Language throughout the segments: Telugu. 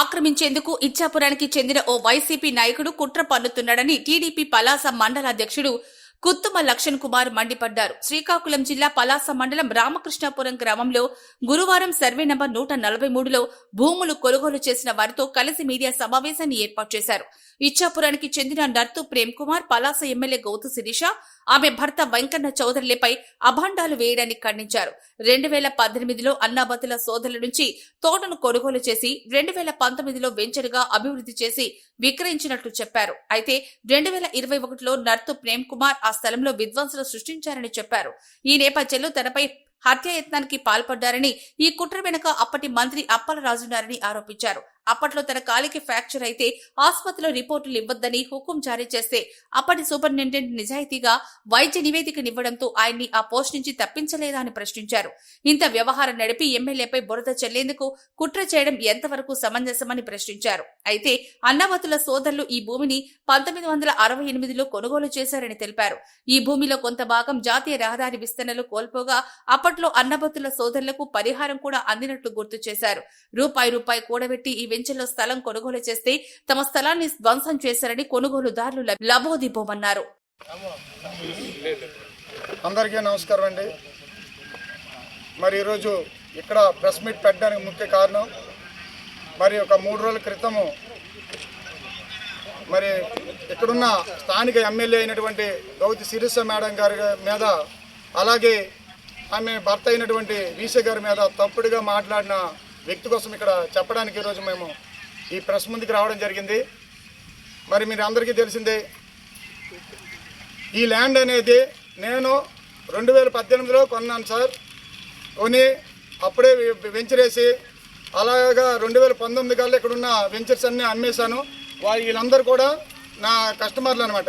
ఆక్రమించేందుకు ఇచ్చాపురానికి చెందిన ఓ వైసీపీ నాయకుడు కుట్ర పన్నుతున్నాడని టీడీపీ పలాస మండలాధ్యక్షుడు కుత్తుమ లక్ష్మణ్ కుమార్ మండిపడ్డారు. శ్రీకాకుళం జిల్లా పలాస మండలం రామకృష్ణాపురం గ్రామంలో గురువారం సర్వే నంబర్ నూట నలభై మూడులో భూములు కొనుగోలు చేసిన వారితో కలిసి మీడియా సమావేశాన్ని ఏర్పాటు చేశారు. ఇచ్చాపురానికి చెందిన నర్తు ప్రేమ్ కుమార్ పలాస ఎమ్మెల్యే గౌతు శిరీష ఆమె భర్త వెంకన్న చౌదరిలపై అభాండాలు వేయడాన్ని ఖండించారు. రెండు వేల పద్దెనిమిదిలో అన్నాబతుల సోదరుల నుంచి తోటను కొనుగోలు చేసి రెండు వేల పంతొమ్మిదిలో వెంచరుగా అభివృద్ధి చేసి విక్రయించినట్లు చెప్పారు. అయితే రెండు వేల ఇరవై ఒకటిలో నర్తు ప్రేమ్ కుమార్ ఆ స్థలంలో విధ్వంసలు సృష్టించారని చెప్పారు. ఈ నేపథ్యంలో తనపై హత్యాయత్నానికి పాల్పడ్డారని ఈ కుట్ర వెనుక అప్పటి మంత్రి అప్పలరాజున్నారని ఆరోపించారు. అప్పట్లో తన కాలికి ఫ్రాక్చర్ అయితే ఆసుపత్రిలో రిపోర్టులు ఇవ్వద్దని హుకుం జారీ చేస్తే అప్పటి సూపరింటెండెంట్ నిజాయితీగా వైద్య నివేదికనివ్వడంతో ఆయన్ని ఆ పోస్ట్ నుంచి తప్పించలేదా అని ప్రశ్నించారు. ఇంత వ్యవహారం నడిపి ఎమ్మెల్యేపై బురద చెల్లేందుకు కుట్ర చేయడం ఎంతవరకు సమంజసమని ప్రశ్నించారు. అయితే అన్నవతుల సోదరులు ఈ భూమిని పంతొమ్మిది వందల అరవై ఎనిమిదిలో కొనుగోలు చేశారని తెలిపారు. ఈ భూమిలో కొంత భాగం జాతీయ రహదారి విస్తరణలు కోల్పోగా అప్పట్లో అన్నబతుల సోదరులకు పరిహారం కూడా అందినట్లు గుర్తు చేశారు. రూపాయి రూపాయి కూడబెట్టి ఈ వెంచర్లో స్థలం కొనుగోలు చేస్తే తమ స్థలాన్ని ధ్వంసం చేశారని కొనుగోలుదారులు లబ్- లబోదిబోమన్నారు. అందరికీ నమస్కారం అండి. మరి ఈరోజు ఇక్కడ ప్రెస్ మీట్ పెట్టడానికి ముఖ్య కారణం మరి ఒక మూడు రోజుల క్రితము మరి ఇక్కడున్న స్థానిక ఎమ్మెల్యే అయినటువంటి గౌతి శిరీష మేడం గారి మీద అలాగే ఆమె భర్త అయినటువంటి వీసే గారి మీద తప్పుడుగా మాట్లాడిన వ్యక్తి కోసం ఇక్కడ చెప్పడానికి ఈరోజు మేము ఈ ప్రెస్ ముందుకు రావడం జరిగింది. మరి మీరు అందరికీ తెలిసిందే ఈ ల్యాండ్ అనేది నేను రెండు వేల పద్దెనిమిదిలో కొన్నాను సార్. కొని అప్పుడే వెంచరేసి అలాగా రెండు వేల పంతొమ్మిది కల్లా ఇక్కడున్న వెంచర్స్ అన్నీ అమ్మేశాను. వా- వీళ్ళందరూ కూడా నా కస్టమర్లు అనమాట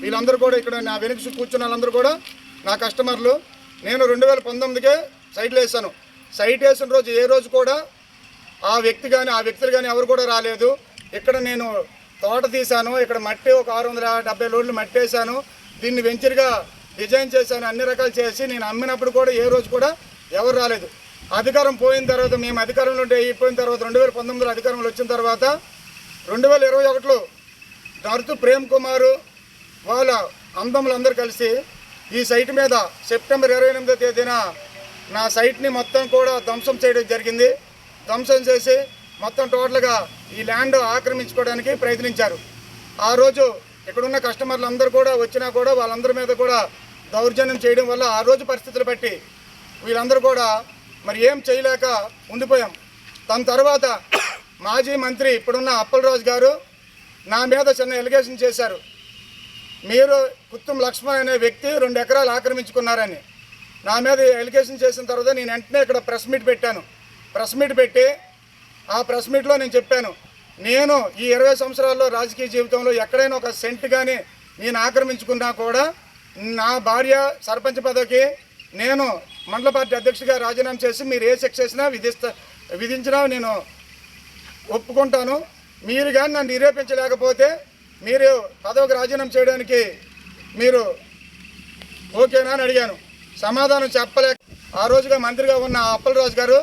వీళ్ళందరూ కూడా ఇక్కడ నా వెనుక కూర్చున్న వాళ్ళందరూ కూడా నా కస్టమర్లు. నేను రెండు వేల పంతొమ్మిదికే సైట్లు వేసాను సైట్ వేసిన రోజు ఏ రోజు కూడా ఆ వ్యక్తి కానీ ఆ వ్యక్తులు కానీ ఎవరు కూడా రాలేదు. ఇక్కడ నేను తోట తీశాను ఇక్కడ మట్టి ఒక ఆరు వందల డెబ్బై లోడ్లు మట్టి వేశాను దీన్ని వెంచర్గా డిజైన్ చేశాను అన్ని రకాలు చేసి నేను అమ్మినప్పుడు కూడా ఏ రోజు కూడా ఎవరు రాలేదు. అధికారం పోయిన తర్వాత మేము అధికారంలో ఉంటే అయిపోయిన తర్వాత రెండు వేల పంతొమ్మిదిలో అధికారంలో వచ్చిన తర్వాత రెండు వేల ఇరవై ఒకటిలో నరుతు ప్రేమ్ కుమారు వాళ్ళ అందములందరూ కలిసి ఈ సైట్ మీద సెప్టెంబర్ ఇరవై ఎనిమిదో తేదీన నా సైట్ని మొత్తం కూడా ధ్వంసం చేయడం జరిగింది. ధ్వంసం చేసి మొత్తం టోటల్గా ఈ ల్యాండ్ ఆక్రమించుకోవడానికి ప్రయత్నించారు. ఆ రోజు ఇక్కడున్న కస్టమర్లు అందరూ కూడా వచ్చినా కూడా వాళ్ళందరి మీద కూడా దౌర్జన్యం చేయడం వల్ల ఆ రోజు పరిస్థితులు బట్టి వీళ్ళందరూ కూడా మరి ఏం చేయలేక ఉండిపోయాం. దాని తర్వాత మాజీ మంత్రి ఇప్పుడున్న అప్పలరాజు గారు నా మీద చిన్న ఎలిగేషన్ చేశారు. మీరు కుత్తుం లక్ష్మణ్ అనే వ్యక్తి రెండు ఎకరాలు ఆక్రమించుకున్నారని. నా మీద ఎలిగేషన్ చేసిన తర్వాత నేను వెంటనే ఇక్కడ ప్రెస్ మీట్ పెట్టాను. ప్రెస్ మీట్ పెట్టి ఆ ప్రెస్ మీట్లో నేను చెప్పాను నేను ఈ ఇరవై సంవత్సరాల్లో రాజకీయ జీవితంలో ఎక్కడైనా ఒక సెంట్ కానీ నేను ఆక్రమించుకున్నా కూడా నా భార్య సర్పంచ్ పదవికి నేను మండల పార్టీ అధ్యక్షుడిగా రాజీనామా చేసి మీరు ఏ శిక్ష చేసినా విధిస్తా విధించినా నేను ఒప్పుకుంటాను. మీరు కానీ నన్ను నిరూపించలేకపోతే మీరు పదవికి రాజీనామా చేయడానికి మీరు ఓకేనా అని అడిగాను. సమాధానం చెప్పలేక ఆ రోజుగా మంత్రిగా ఉన్న అప్పలరాజు గారు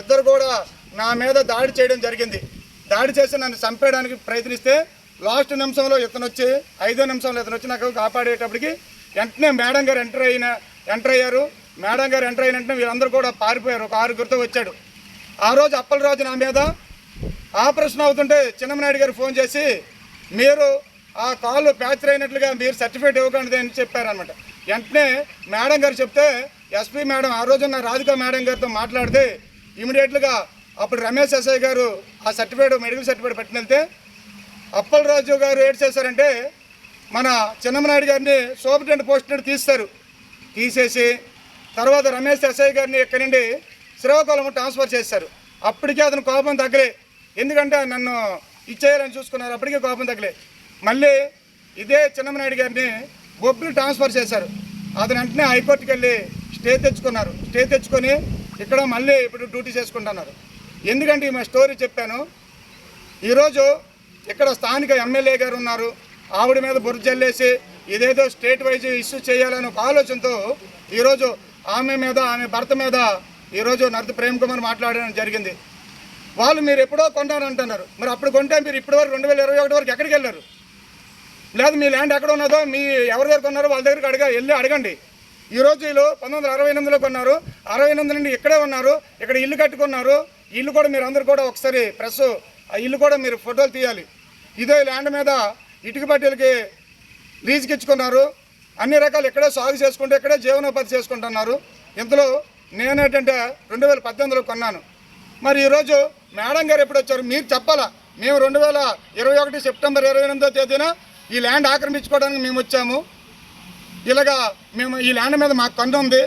ఇద్దరు కూడా నా మీద దాడి చేయడం జరిగింది. దాడి చేసి నన్ను చంపేయడానికి ప్రయత్నిస్తే లాస్ట్ నిమిషంలో ఇతను వచ్చి ఐదో నిమిషంలో ఇతను వచ్చి నాకు కాపాడేటప్పటికి వెంటనే మేడం గారు ఎంటర్ అయిన ఎంటర్ అయ్యారు. మేడం గారు ఎంటర్ అయిన వెంటనే వీళ్ళందరూ కూడా పారిపోయారు. ఒక ఆరుగురితో వచ్చాడు. ఆ రోజు అప్పలరాజు నా మీద ఆపరేషన్ అవుతుంటే చిన్నమనాయుడు గారు ఫోన్ చేసి మీరు ఆ కాళ్ళు ప్యాచర్ అయినట్లుగా మీరు సర్టిఫికేట్ ఇవ్వకండి అని చెప్పారనమాట వెంటనే మేడం గారు చెప్తే ఎస్పీ మేడం ఆ రోజున రాధిక మేడం గారితో మాట్లాడితే ఇమీడియట్గా అప్పుడు రమేష్ ఎస్ఐ గారు ఆ సర్టిఫికేట్ మెడికల్ సర్టిఫికేట్ పెట్టిన వెళ్తే అప్పలరాజు గారు ఏం చేశారంటే మన చిన్నమనాయుడు గారిని సూపరింటెండెంట్ పోస్ట్ నుండి తీస్తారు. తీసేసి తర్వాత రమేష్ ఎస్ఐ గారిని ఇక్కడి నుండి శ్రీకాకుళం ట్రాన్స్ఫర్ చేశారు అప్పటికే అతను కోపం తగ్గలే. ఎందుకంటే నన్ను ఇచ్చేయాలని చూసుకున్నారు. అప్పటికే కోపం తగ్గలే. మళ్ళీ ఇదే చిన్నమనాయుడు గారిని బొబ్బిలి ట్రాన్స్ఫర్ చేశారు. అతను వెంటనే హైకోర్టుకి వెళ్ళి స్టే తెచ్చుకున్నారు. స్టే తెచ్చుకొని ఇక్కడ మళ్ళీ ఇప్పుడు డ్యూటీ చేసుకుంటున్నారు. ఎందుకంటే ఈమె స్టోరీ చెప్పాను. ఈరోజు ఇక్కడ స్థానిక ఎమ్మెల్యే గారు ఉన్నారు. ఆవిడ మీద బుర్ర జల్లేసి ఇదేదో స్టేట్ వైజ్ ఇష్యూ చేయాలనే ఒక ఆలోచనతో ఈరోజు ఆమె మీద ఆమె భర్త మీద ఈరోజు నర్తి ప్రేమ్ కుమార్ మాట్లాడడం జరిగింది. వాళ్ళు మీరు ఎప్పుడో కొన్నారు అంటున్నారు. మరి అప్పుడు కొంటే మీరు ఇప్పటివరకు రెండు వేల ఇరవై ఒకటి వరకు ఎక్కడికి వెళ్ళారు? లేదు మీ ల్యాండ్ ఎక్కడ ఉన్నదో మీ ఎవరి దగ్గర కొన్నారో వాళ్ళ దగ్గరికి అడగ వెళ్ళి అడగండి. ఈ రోజు వీళ్ళు పంతొమ్మిది వందల అరవై ఎనిమిదిలో కొన్నారు. అరవై ఎనిమిది నుండి ఇక్కడే ఉన్నారు. ఇక్కడ ఇల్లు కట్టుకున్నారు. ఇల్లు కూడా మీరు అందరు కూడా ఒకసారి ప్రెస్ ఆ ఇల్లు కూడా మీరు ఫోటోలు తీయాలి. ఇదే ల్యాండ్ మీద ఇటుక పట్టీలకి లీజుకి ఇచ్చుకున్నారు. అన్ని రకాలు ఇక్కడే సాగు చేసుకుంటూ ఇక్కడే జీవనోపాధి చేసుకుంటున్నారు. ఇంతలో నేనేంటంటే రెండు వేల పద్దెనిమిదిలో కొన్నాను. మరి ఈరోజు మేడం గారు ఎప్పుడు వచ్చారు? మీరు చెప్పాలా? మేము రెండు వేల ఇరవై ఒకటి సెప్టెంబర్ ఇరవై ఎనిమిదో తేదీన ఈ ల్యాండ్ ఆక్రమించుకోవడానికి మేము వచ్చాము. ఇలాగా మేము ఈ ల్యాండ్ మీద మాకు కండు ఉంది.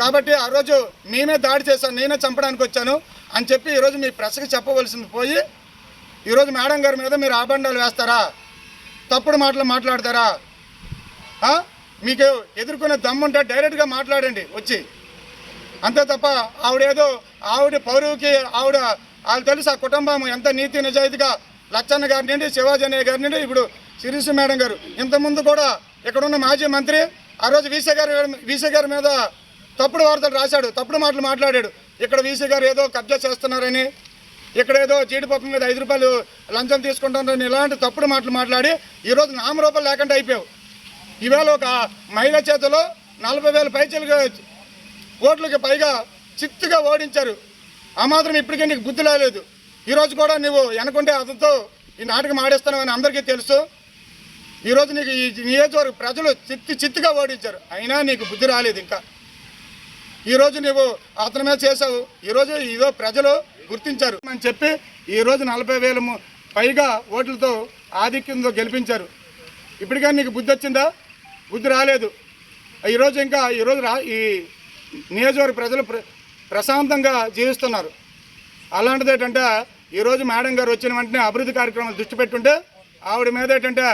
కాబట్టి ఆ రోజు నేనే దాడి చేశాను నేనే చంపడానికి వచ్చాను అని చెప్పి ఈరోజు మీ ప్రెస్కి చెప్పవలసింది పోయి ఈరోజు మేడం గారి మీద మీరు ఆబండాలు వేస్తారా? తప్పుడు మాటలు మాట్లాడతారా? మీకు ఎదుర్కొనే దమ్ముంటే డైరెక్ట్గా మాట్లాడండి వచ్చి. అంతే తప్ప ఆవిడేదో ఆవిడ పౌరుకి ఆవిడ వాళ్ళు తెలుసు ఆ కుటుంబం ఎంత నీతి నిజాయితీగా లచ్చన్న గారి నుండి శివాజీ గారి నుండి ఇప్పుడు శిరీష మేడం గారు ఇంతకుముందు కూడా ఇక్కడున్న మాజీ మంత్రి ఆ రోజు వీసీ గారు వీసీ గారి మీద తప్పుడు వార్తలు రాశాడు తప్పుడు మాటలు మాట్లాడాడు. ఇక్కడ వీసీ గారు ఏదో కబ్జా చేస్తున్నారని ఇక్కడ ఏదో జీడిపప్పు మీద ఐదు రూపాయలు లంచం తీసుకుంటారని ఇలాంటి తప్పుడు మాటలు మాట్లాడి ఈరోజు నామరూపాలు లేకుండా అయిపోయావు. ఈవేళ ఒక మహిళ చేతిలో నలభై వేల పైచలుగా ఓట్లకి పైగా చిత్తుగా ఓడించారు. ఆ మాత్రం ఇప్పటికే నీకు బుద్ధి రాలేదు. ఈరోజు కూడా నువ్వు వెనకుంటే అతనితో ఈ నాటకం ఆడేస్తున్నావని అందరికీ తెలుసు. ఈరోజు నీకు ఈ నియోజకవర్గ ప్రజలు చిత్తి చిత్తుగా ఓడించారు. అయినా నీకు బుద్ధి రాలేదు ఇంకా. ఈరోజు నువ్వు అతని మీద చేసావు ఈరోజు ఇదో ప్రజలు గుర్తించారు అని చెప్పి ఈరోజు నలభై వేల పైగా ఓట్లతో ఆధిక్యంతో గెలిపించారు. ఇప్పటికైనా నీకు బుద్ధి వచ్చిందా? బుద్ధి రాలేదు. ఈరోజు ఇంకా ఈరోజు రా ఈ నియోజకవర్గ ప్రజలు ప్ర ప్రశాంతంగా జీవిస్తున్నారు. అలాంటిది ఏంటంటే ఈరోజు మేడం గారు వచ్చిన వెంటనే అభివృద్ధి కార్యక్రమాలు దృష్టి పెట్టుంటే ఆవిడ మీద ఏంటంటే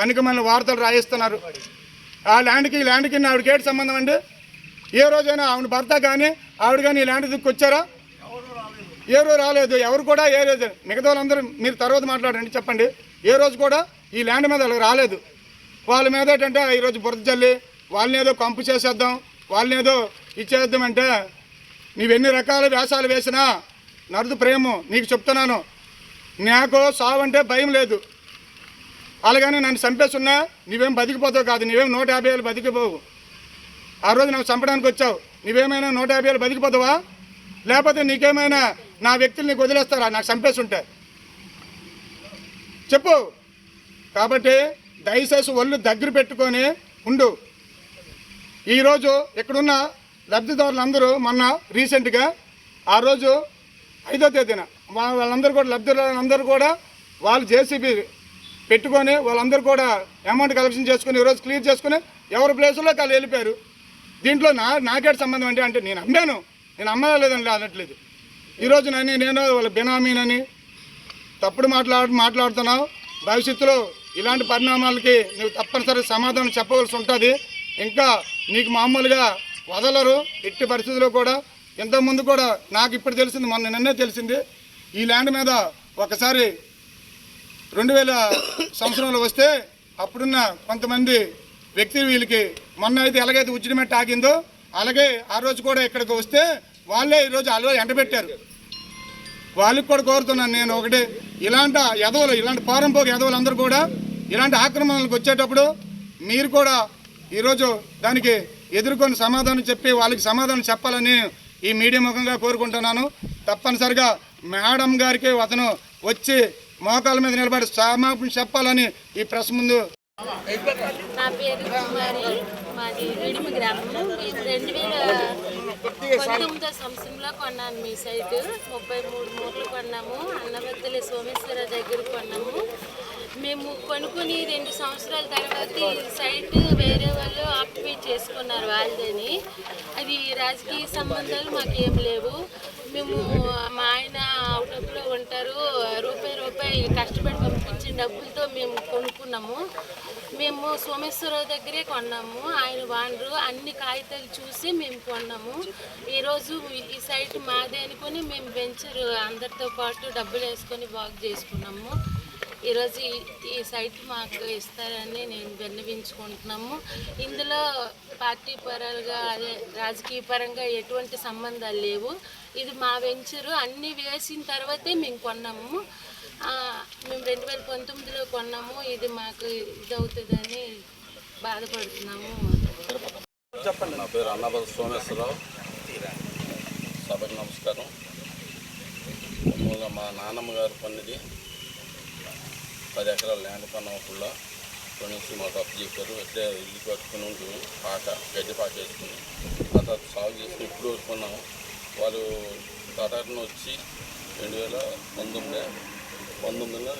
పనికిమాలిన వార్తలు రాయిస్తున్నారు. ఆ ల్యాండ్కి ఈ ల్యాండ్కి ఆవిడకి ఏంటి సంబంధం అండి? ఏ రోజైనా ఆవిడ భర్త కానీ ఆవిడ కానీ ఈ ల్యాండ్ దిక్కు వచ్చారా ఏ రోజు రాలేదు. ఎవరు కూడా ఏ రోజు మిగతా వాళ్ళందరూ మీరు తర్వాత మాట్లాడండి చెప్పండి. ఏ రోజు కూడా ఈ ల్యాండ్ మీద వాళ్ళకి రాలేదు. వాళ్ళ మీద ఏంటంటే ఈరోజు బురద చల్లి వాళ్ళని ఏదో కంపు చేసేద్దాం వాళ్ళని ఏదో ఇచ్చేద్దాం అంటే నీవెన్ని రకాల వేషాలు వేసినా నరుదు ప్రేమ నీకు చెప్తున్నాను. నాకు సావు అంటే భయం లేదు. అలాగని నన్ను చంపేస్తున్నా నువ్వేం బతికిపోతావు కాదు నువ్వేం నూట యాభై ఏళ్ళు బతికిపోవు. ఆ రోజు నాకు చంపడానికి వచ్చావు నువ్వేమైనా నూట యాభై ఏళ్ళు బతికిపోతావా? లేకపోతే నీకేమైనా నా వ్యక్తులు నీకు వదిలేస్తారా? నాకు చంపేస్తుంటే. చెప్పు. కాబట్టి దయచేసి ఒళ్ళు దగ్గర పెట్టుకొని ఉండు. ఈరోజు ఇక్కడున్న లబ్ధిదారులందరూ మొన్న రీసెంట్గా ఆ రోజు ఐదో తేదీన వాళ్ళందరూ కూడా లబ్ధిదారులందరూ కూడా వాళ్ళు జేసీబీ పెట్టుకొని వాళ్ళందరూ కూడా అమౌంట్ కలెక్షన్ చేసుకుని ఈరోజు క్లియర్ చేసుకుని ఎవరి ప్లేస్లో వాళ్ళు వెళ్ళిపోయారు. దీంట్లో నా నాకేటి సంబంధం అంటే అంటే నేను అమ్మాను. నేను అమ్మలేదని అనట్లేదు ఈరోజు నన్ను నేను వాళ్ళ బినామీనని తప్పుడు మాట్లాడు మాట్లాడుతున్నావు. భవిష్యత్తులో ఇలాంటి పరిణామాలకి నువ్వు తప్పనిసరి సమాధానం చెప్పవలసి ఉంటుంది. ఇంకా నీకు మామూలుగా వదలరు. ఎట్టి పరిస్థితుల్లో కూడా ఇంతకుముందు కూడా నాకు ఇప్పుడు తెలిసింది మొన్న నిన్నే తెలిసింది. ఈ ల్యాండ్ మీద ఒకసారి రెండు వేల సంవత్సరంలో వస్తే అప్పుడున్న కొంతమంది వ్యక్తి వీళ్ళకి మొన్న అయితే ఎలాగైతే ఉచ్చిడిమెట్ట ఆగిందో అలాగే ఆ రోజు కూడా ఇక్కడికి వస్తే వాళ్ళే ఈరోజు అలో ఎండబెట్టారు. వాళ్ళకి కూడా కోరుతున్నాను నేను ఒకటి ఇలాంటి ఎదవలు ఇలాంటి పారంపోక ఎదవలు అందరూ కూడా ఇలాంటి ఆక్రమణలకు వచ్చేటప్పుడు మీరు కూడా ఈరోజు దానికి ఎదుర్కొని సమాధానం చెప్పి వాళ్ళకి సమాధానం చెప్పాలని ఈ మీడియా ముఖంగా కోరుకుంటున్నాను. తప్పనిసరిగా మేడం గారికి అతను వచ్చి మోకాల మీద నిలబడి సమాపం చెప్పాలని ఈ ప్రెస్ ముందు నా పేరు కుమారి. మాది విడిమి గ్రామం. రెండు వేల పంతొమ్మిదో సంవత్సరంలో కొన్నాను మీ సైట్. ముప్పై మూడు మూటలు కొన్నాము. అన్నబద్దలి సోమేశ్వర దగ్గర కొన్నాము. మేము కొనుక్కుని రెండు సంవత్సరాల తర్వాత ఈ సైట్ వేరే వాళ్ళు ఆక్యుపై చేసుకున్నారు వాళ్ళదని అది రాజకీయ సంబంధాలు మాకేం లేవు. మేము మా ఆయన అవుటప్లో ఉంటారు. రూపాయి రూపాయి కష్టపడి పంపించిన డబ్బులతో మేము కొనుక్కున్నాము. మేము సోమేశ్వరరావు దగ్గరే కొన్నాము. ఆయన వాండ్రు అన్ని కాగితాలు చూసి మేము కొన్నాము. ఈరోజు ఈ సైట్ మాదే అనుకుని మేము వెంచర్ అందరితో పాటు డబ్బులు వేసుకొని బాగు చేసుకున్నాము. ఈరోజు ఈ- సైట్ మాకు ఇస్తారని నేను విన్నవించుకుంటున్నాము. ఇందులో పార్టీ పరంగా అదే రాజకీయ పరంగా ఎటువంటి సంబంధాలు లేవు. ఇది మా వెంచరు. అన్నీ వేసిన తర్వాతే మేము కొన్నాము. ఆ, మేము రెండు వేల పంతొమ్మిదిలో కొన్నాము. ఇది మాకు ఇది అవుతుందని బాధపడుతున్నాము నా పేరు అన్నబల సోమేశ్వరరావు. సభకు నమస్కారం. మా నాన్నమ్మ గారు పనిది. పది ఎకరాల ల్యాండ్ పన్నప్పుడు కొనేసి మాకు అప్పు చెప్పారు. ఇట్లే ఇల్లు కట్టుకుని ఉంటుంది పాక గడ్డి పాక వేసుకుని ఆ తర్వాత సాగు చేసుకుని ఇప్పుడు వరుకున్నాము వాళ్ళు తటాటన వచ్చి రెండు వేల పంతొమ్మిది పంతొమ్మిదిలో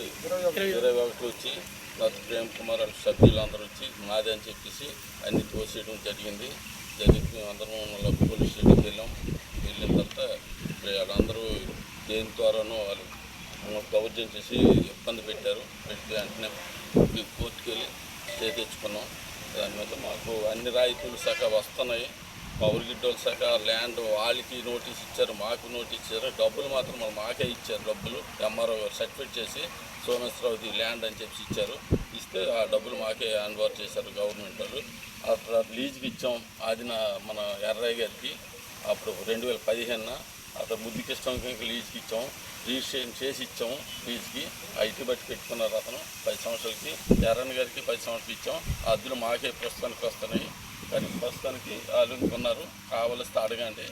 ఇరవై ఒకటి వచ్చి తర్వాత ప్రేమ్ కుమార్ సభ్యులందరూ సభ్యులు అందరూ వచ్చి మాదే అని చెప్పేసి అన్ని తోసేయడం జరిగింది. జరిగి మేము అందరం పోలీస్ స్టేషన్కి వెళ్ళాం. వెళ్ళిన తర్వాత మరి వాళ్ళందరూ దేని ద్వారానో వాళ్ళు మమ్మల్ని చేసి ఇబ్బంది పెట్టారు. పెట్టి వెంటనే ఈ కోర్టుకి వెళ్ళి స్టే తెచ్చుకున్నాం. దాని మీద మాకు అన్ని రాయితీలు శాఖ వస్తున్నాయి. పవర్ గిడ్డోల శాఖ ల్యాండ్ వాళ్ళకి నోటీస్ ఇచ్చారు మాకు నోటీస్ ఇచ్చారు. డబ్బులు మాత్రం మాకే ఇచ్చారు డబ్బులు. ఎంఆర్ఓ గారు సర్టిఫికేట్ చేసి సోమేశ్వరరావుది ల్యాండ్ అని చెప్పి ఇచ్చారు. ఇస్తే ఆ డబ్బులు మాకే అన్వర్ చేశారు గవర్నమెంట్ వాళ్ళు. అక్కడ లీజుకి ఇచ్చాం. అది నా మన ఎర్రయ్య గారికి. అప్పుడు రెండు వేల పదిహేను అతను ముద్దుకిష్టంకి లీజ్కి ఇచ్చాం. రిజిస్ట్రేషన్ చేసి ఇచ్చాము. ఫీజుకి ఐటీ బట్టి పెట్టుకున్నారు అతను. పది సంవత్సరాలకి. ఎర్రన్న గారికి పది సంవత్సరాలు ఇచ్చాం అద్దులు మాకే ప్రస్తుతానికి వస్తున్నాయి. కానీ ప్రస్తుతానికి వాళ్ళు కొన్నారు. కావలిస్తే అడగండి.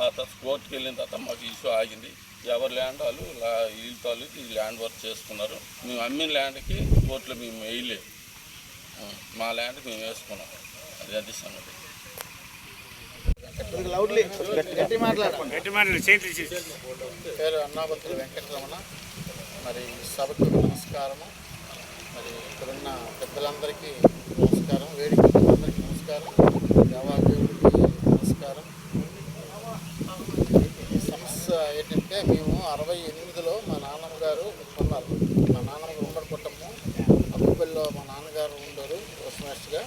ఆ తర్వాత కోర్టుకి వెళ్ళిన తర్వాత మాకు ఇష్యూ ఆగింది. ఎవరు ల్యాండ్ వాళ్ళు లా వీళ్ళతో వాళ్ళు ఈ ల్యాండ్ వర్క్ చేసుకున్నారు. మేము అమ్మిన ల్యాండ్కి కోర్టులో మేము వేయలేదు. మా ల్యాండ్కి మేము వేసుకున్నాం. అది అది సంగతి. పేరు అన్నాబత్తుల వెంకటరమణ. మరి సభకు నమస్కారము. మరి ఇక్కడున్న పెద్దలందరికీ నమస్కారం వేదిక పెద్దలందరికీ నమస్కారం. దేవాదేవుడికి నమస్కారం. ఈ సమస్య ఏంటంటే మేము అరవై ఎనిమిదిలో మా నాన్నమ్మ గారు కొన్నారు మా నాన్నమ్మ గారు ఉమ్మడి కుటుంబం అప్పుపల్లిలో మా నాన్నగారు ఉండరు పోస్ట్మాస్టర్గా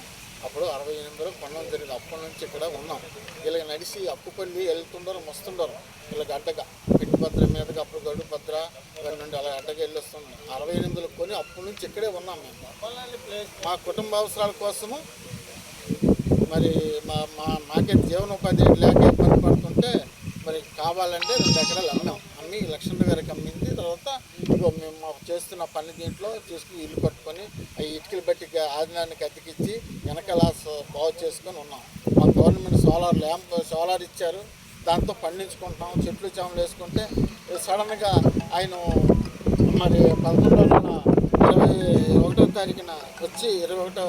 అప్పుడు అరవై ఎనిమిదిలో కొనడం జరిగింది. అప్పటి నుంచి ఇక్కడ ఉన్నాం. వీళ్ళకి నడిచి అప్పుపల్లి వెళ్తుండరు వస్తుండరు వీళ్ళకి అడ్డగా పిట్టుభద్ర మీదకి అప్పుడు గడు భద్ర ఇవన్నీ నుండి అలా అడ్డగా వెళ్ళొస్తున్నాం అరవై ఎనిమిదిలో కొని అప్పటి నుంచి ఇక్కడే ఉన్నాం మేము. మా కుటుంబ అవసరాల కోసము మరి మా మా మాకే జీవనోపాధి లేక ఇబ్బంది పడుతుంటే మరి కావాలంటే రెండు ఎకరాలు అమ్మాం. అమ్మి లక్ష్మణ్ గారికి అమ్మింది. తర్వాత ఇదిగో మేము మాకు చేస్తున్న పని దీంట్లో తీసుకుని ఇల్లు కట్టుకొని ఆ ఇటుకలు బట్టి ఆదినానికి అతికిచ్చి వెనకాల బాగు చేసుకొని ఉన్నాం. మా గవర్నమెంట్ సోలార్ ల్యాంప్ సోలార్ ఇచ్చారు. దాంతో పండించుకుంటాం చెట్లు చేమలు వేసుకుంటే సడన్గా ఆయన మరి పదకొండో ఇరవై ఒకటో తారీఖున వచ్చి ఇరవై ఒకటో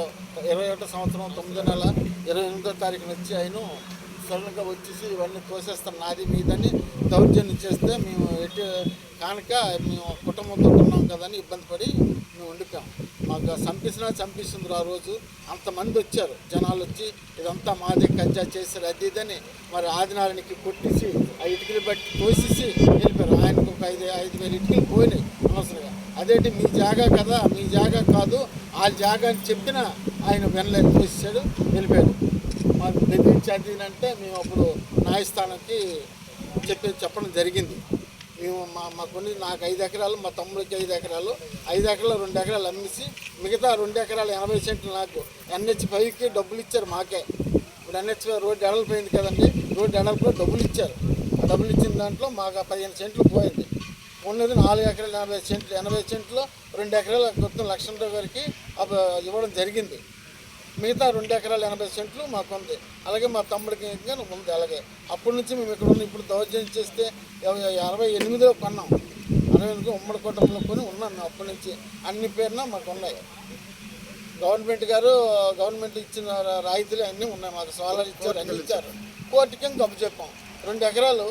ఇరవై ఒకటో సంవత్సరం తొమ్మిదో నెల ఇరవై ఎనిమిదో తారీఖున వచ్చి ఆయన సడన్గా వచ్చేసి ఇవన్నీ కోసేస్తాం నాది మీదని దౌర్జన్యం చేస్తే మేము ఎటు కానుక మేము కుటుంబంతో ఉన్నాం కదని ఇబ్బంది పడి మేము ఉండిపోయాం. మాకు చంపించినా చంపిస్తుంది ఆ రోజు. అంతమంది వచ్చారు. జనాలు వచ్చి ఇదంతా మాదే కబ్జా చేశారు అది ఇదని మరి ఆదినారాయణకి కొట్టేసి ఆ ఇటుకలు బట్టి కోసేసి వెళ్ళిపోయారు. ఆయనకు ఒక ఐదు ఐదు వేల ఇటుకలు పోయినాయి అనవసరంగా. అదేంటి మీ జాగా కదా మీ జాగా కాదు. ఆ జాగా అని చెప్పినా ఆయన వినలేదు కోసేసాడు వెళ్ళిపోయాడు. మాకు బెదిరించి అంటే మేము అప్పుడు న్యాయస్థానానికి చెప్పి చెప్పడం జరిగింది. మేము మా మాకుని నాకు ఐదు ఎకరాలు మా తమ్ముడికి ఐదు ఎకరాలు ఐదు ఎకరాలు రెండు ఎకరాలు అమ్మేసి మిగతా రెండు ఎకరాలు ఎనభై సెంట్లు నాకు ఎన్హెచ్ ఫైవ్కి డబ్బులు ఇచ్చారు మాకే. ఇప్పుడు ఎన్హెచ్ రోడ్డు ఎడలిపోయింది కదండి రోడ్డు ఎడలిపోయి డబ్బులు ఇచ్చారు. ఆ డబ్బులు ఇచ్చిన దాంట్లో మాకు పదిహేను సెంట్లు పోయింది. ఉన్నది నాలుగు ఎకరాలు ఎనభై సెంట్లు ఎనభై సెంట్లు రెండు ఎకరాల మొత్తం లక్ష్మణరావు గారికి ఇవ్వడం జరిగింది. మిగతా రెండు ఎకరాలు ఎనభై సెంట్లు మాకు ఉంది. అలాగే మా తమ్ముడికి ఉంది. అలాగే అప్పటి నుంచి మేము ఇక్కడ ఉన్న ఇప్పుడు దౌర్జన్యం చేస్తే అరవై ఎనిమిదిలో కొన్నాం. అరవై ఎనిమిది ఉమ్మడి కుటుంబంలో కొని ఉన్నాం మేము అప్పటి నుంచి. అన్ని పేరున మాకు ఉన్నాయి. గవర్నమెంట్ గారు గవర్నమెంట్ ఇచ్చిన రాయితీలు అన్నీ ఉన్నాయి. మాకు సోలార్ ఇచ్చారు అన్ని ఇచ్చారు. కోర్టుకి గబ్బు చెప్పాం. రెండు ఎకరాలు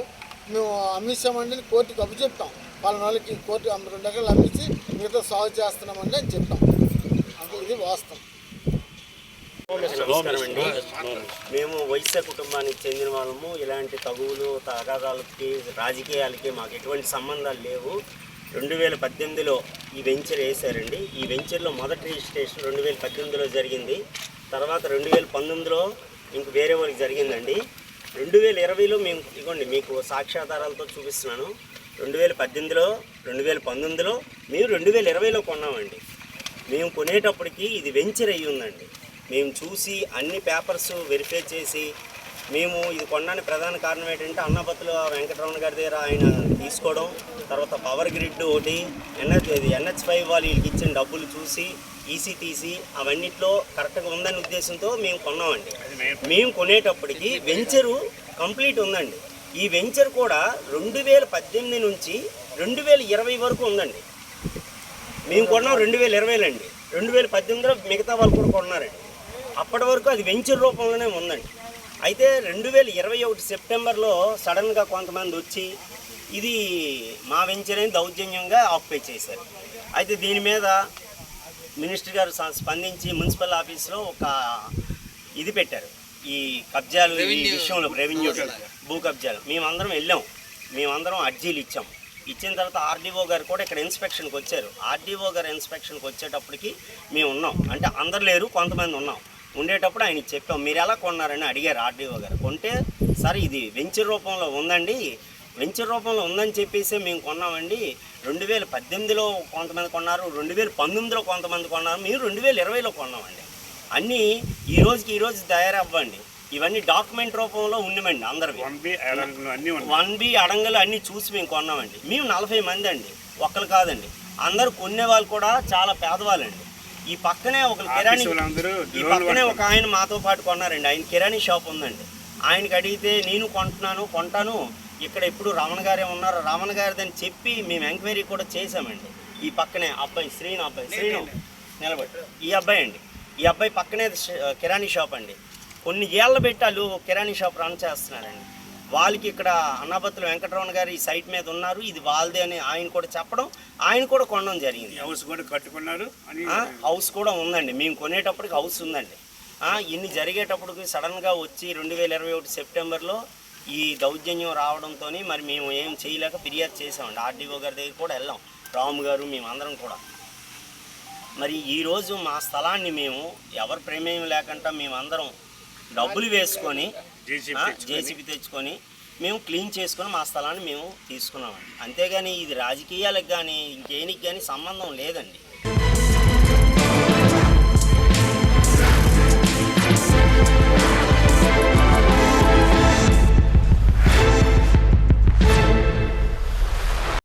మేము అమ్మిస్తామండి కోర్టుకి గబ్బు చెప్తాం. వాళ్ళ వాళ్ళకి కోర్టు రెండు ఎకరాలు అమ్మించి మిగతా సాగు చేస్తున్నామండి అని చెప్తాం. అంటే ఇది వాస్తవం. మేము వైశ్య కుటుంబానికి చెందిన వాళ్ళము. ఇలాంటి తగువులు తగాదాలకి రాజకీయాలకి మాకు ఎటువంటి సంబంధాలు లేవు. రెండు వేల పద్దెనిమిదిలో ఈ వెంచర్ వేశారండి. ఈ వెంచర్లో మొదటి రిజిస్ట్రేషన్ రెండు వేల పద్దెనిమిదిలో జరిగింది. తర్వాత రెండు వేల పంతొమ్మిదిలో ఇంక వేరే వాళ్ళకి జరిగిందండి. రెండు వేల ఇరవైలో మేము ఇదిగోండి మీకు సాక్ష్యాధారాలతో చూపిస్తున్నాను. రెండు వేల పద్దెనిమిదిలో రెండు వేల పంతొమ్మిదిలో మేము రెండు వేల ఇరవైలో కొన్నామండి. మేము కొనేటప్పటికి ఇది వెంచర్ అయ్యి ఉందండి. మేము చూసి అన్ని పేపర్స్ వెరిఫై చేసి మేము ఇది కొనడానికి ప్రధాన కారణం ఏంటంటే అన్నపత్తుల వెంకటరమణ గారి దగ్గర ఆయన తీసుకోవడం తర్వాత పవర్ గ్రిడ్ ఒకటి ఎన్హెచ్ ఇది ఎన్హెచ్ ఫైవ్ వాళ్ళు వీళ్ళకి ఇచ్చిన డబ్బులు చూసి ఈసీ తీసి అవన్నిట్లో కరెక్ట్గా ఉందనే ఉద్దేశంతో మేము కొన్నామండి. మేము కొనేటప్పటికి వెంచరు కంప్లీట్ ఉందండి. ఈ వెంచర్ కూడా రెండు వేల పద్దెనిమిది నుంచి రెండు వేల ఇరవై వరకు ఉందండి. మేము కొన్నాం రెండు వేల ఇరవైలో అండి రెండు వేల పద్దెనిమిదిలో మిగతా వాళ్ళు కూడా కొన్నారండి. అప్పటి వరకు అది వెంచర్ రూపంలోనే ఉందండి. అయితే రెండు వేల ఇరవై ఒకటి సెప్టెంబర్లో సడన్గా కొంతమంది వచ్చి ఇది మా వెంచర్ అని దౌర్జన్యంగా ఆక్యుపై చేశారు. అయితే దీని మీద మినిస్టర్ గారు స్పందించి మున్సిపల్ ఆఫీస్లో ఒక ఇది పెట్టారు. ఈ కబ్జాలు ఈ విషయంలో రెవెన్యూ భూ కబ్జాలు. మేమందరం వెళ్ళాం. మేమందరం అర్జీలు ఇచ్చాం. ఇచ్చిన తర్వాత ఆర్డీఓ గారు కూడా ఇక్కడ ఇన్స్పెక్షన్కి వచ్చారు. ఆర్డీఓ గారు ఇన్స్పెక్షన్కి వచ్చేటప్పటికి మేము ఉన్నాం అంటే అందరు లేరు కొంతమంది ఉన్నాం. ఉండేటప్పుడు ఆయనకి చెప్పాం మీరు ఎలా కొన్నారని అడిగారు ఆర్డీఓ గారు. కొంటే సార్ ఇది వెంచర్ రూపంలో ఉందండి. వెంచర్ రూపంలో ఉందని చెప్పేసి మేము కొన్నామండి. రెండు వేల పద్దెనిమిదిలో కొంతమంది కొన్నారు రెండు వేల పంతొమ్మిదిలో కొంతమంది కొన్నారు మేము రెండు వేల ఇరవైలో కొన్నామండి. అన్నీ ఈ రోజుకి ఈ రోజు తయారవ్వండి. ఇవన్నీ డాక్యుమెంట్ రూపంలో ఉన్నామండి అందరివి. వన్ బి అడంగలు అన్నీ చూసి మేము కొన్నామండి. మేము నలభై మంది అండి ఒక్కరు కాదండి. అందరూ కొనే వాళ్ళు కూడా చాలా పేదవాళ్ళండి. ఈ పక్కనే ఒక కిరాణి ఈ పక్కనే ఒక ఆయన మాతో పాటు కొన్నారండి. ఆయన కిరాణీ షాప్ ఉందండి. ఆయనకి అడిగితే నేను కొంటున్నాను కొంటాను. ఇక్కడ ఇప్పుడు రమణ గారే ఉన్నారు రమణ గారిదని చెప్పి మేము ఎంక్వైరీ కూడా చేసామండి ఈ పక్కనే అబ్బాయి శ్రీను అబ్బాయి శ్రీను నిలబడి. ఈ అబ్బాయి అండి. ఈ అబ్బాయి పక్కనే కిరాణీ షాప్ అండి. కొన్ని ఏళ్ళ పెట్టి వాళ్ళు కిరాణీ షాప్ రన్ చేస్తున్నారండి. వాళ్ళకి ఇక్కడ అన్నాపత్తుల వెంకటరమణ గారు ఈ సైట్ మీద ఉన్నారు. ఇది వాళ్ళదే అని ఆయన కూడా చెప్పడం ఆయన కూడా కొనడం జరిగింది. హౌస్ కూడా కట్టుకున్నారు హౌస్ కూడా ఉందండి. మేము కొనేటప్పటికి హౌస్ ఉందండి. ఇన్ని జరిగేటప్పటికి సడన్గా వచ్చి రెండు వేల ఇరవై ఒకటి సెప్టెంబర్లో ఈ దౌర్జన్యం రావడంతో మరి మేము ఏం చేయలేక ఫిర్యాదు చేసామండి ఆర్డీఓ గారి దగ్గర కూడా వెళ్ళాం. రాము గారు మేమందరం కూడా. మరి ఈరోజు మా స్థలాన్ని మేము ఎవరి ప్రమేయం లేకుండా మేమందరం డబ్బులు వేసుకొని జేసీబీ తెచ్చుకొని? మేము క్లీన్ చేసుకొని మా స్థలాన్ని మేము తీసుకున్నామండి. అంతేగాని ఇది రాజకీయాలకు కానీ ఇంకేనికి కానీ సంబంధం లేదండి.